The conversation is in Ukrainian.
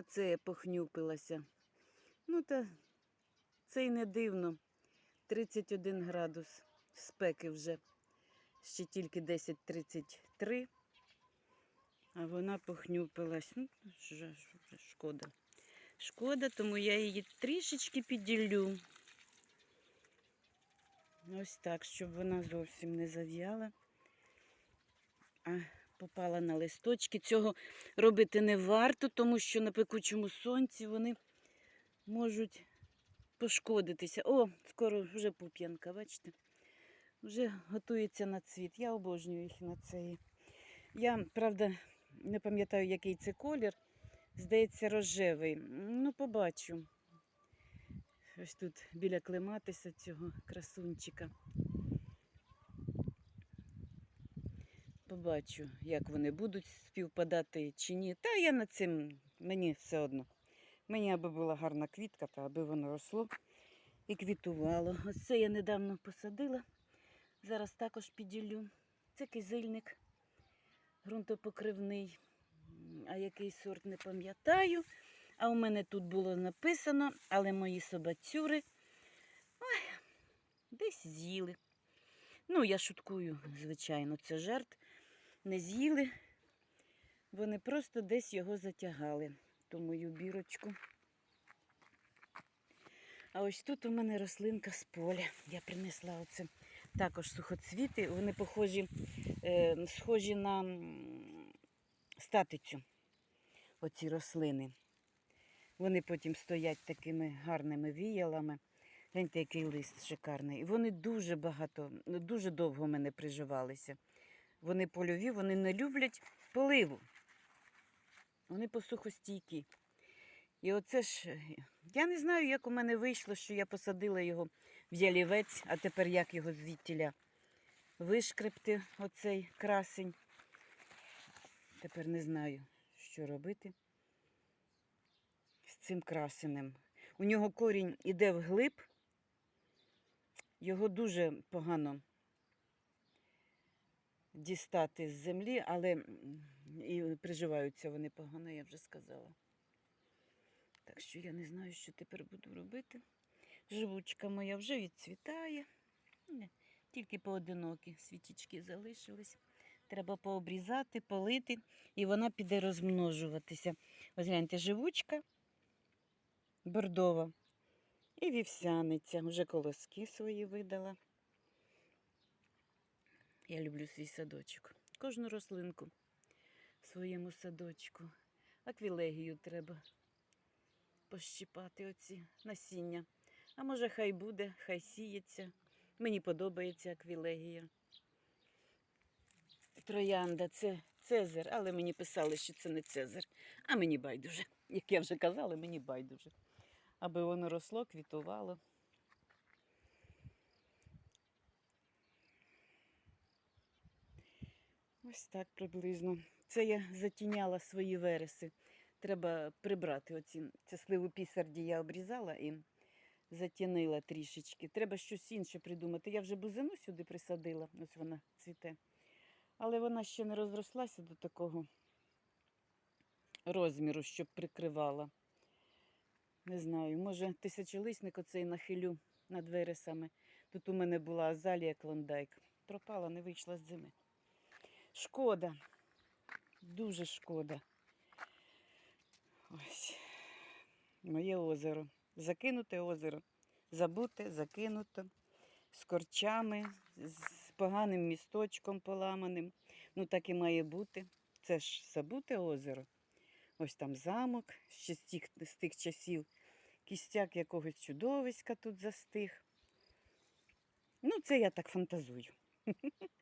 на це я похнюпилася. Ну, та це й не дивно. 31 градус спеки вже. Ще тільки 10.33. А вона похнюпилась. Ну, шкода. Шкода, тому я її трішечки підділю. Ось так, щоб вона зовсім не зав'яла. А попала на листочки. Цього робити не варто, тому що на пекучому сонці вони можуть пошкодитися. О, скоро вже пуп'янка, бачите? Вже готується на цвіт. Я обожнюю їх на цей. Я, правда, не пам'ятаю, який це колір. Здається, рожевий. Ну, побачу. Ось тут біля клематиса цього красунчика. Побачу, як вони будуть співпадати чи ні. Та я над цим мені все одно. Мені аби була гарна квітка, та аби воно росло і квітувало. Ось це я недавно посадила. Зараз також підділю. Це кизильник ґрунтопокривний. А який сорт не пам'ятаю. А у мене тут було написано, але мої собацюри ой, десь з'їли. Ну, я шуткую, звичайно, це жарт. Не з'їли. Вони просто десь його затягали, ту мою бірочку. А ось тут у мене рослинка з поля. Я принесла оце також сухоцвіти. Вони похожі, е, схожі на статицю, оці рослини. Вони потім стоять такими гарними віялами. Гляньте, який лист шикарний. І вони дуже багато, ну, дуже довго в мене приживалися. Вони польові, вони не люблять поливу. Вони посухостійкі. І оце ж, я не знаю, як у мене вийшло, що я посадила його в ялівець, а тепер як його звідтіля вишкребти, оцей красень. Тепер не знаю, що робити з цим красенем. У нього корінь іде вглиб, його дуже погано дістати з землі, але і приживаються вони погано, я вже сказала. Так що я не знаю, що тепер буду робити. Живучка моя вже відцвітає. Тільки поодинокі світічки залишились. Треба пообрізати, полити, і вона піде розмножуватися. Ось гляньте, живучка бордова і вівсяниця. Вже колоски свої видала. Я люблю свій садочок. Кожну рослинку в своєму садочку. Аквілегію треба пощипати оці насіння. А може, хай буде, хай сіється. Мені подобається аквілегія. Троянда це Цезар, але мені писали, що це не Цезар. А мені байдуже. Як я вже казала, мені байдуже. Аби воно росло, квітувало. Ось так приблизно. Це я затіняла свої вереси. Треба прибрати оці це сливу пісарді я обрізала і затінила трішечки. Треба щось інше придумати. Я вже бузину сюди присадила, ось вона цвіте. Але вона ще не розрослася до такого розміру, щоб прикривала. Не знаю, може тисячолисник оцей нахилю над вересами. Тут у мене була азалія клондайк. Пропала, не вийшла з зими. Шкода. Дуже шкода. Ось. Моє озеро. Закинуте озеро. Забуте, закинуте. З корчами, з поганим місточком поламаним. Ну, так і має бути. Це ж забуте озеро. Ось там замок, ще з тих, з тих часів. Кістяк якогось чудовиська тут застиг. Ну, це я так фантазую.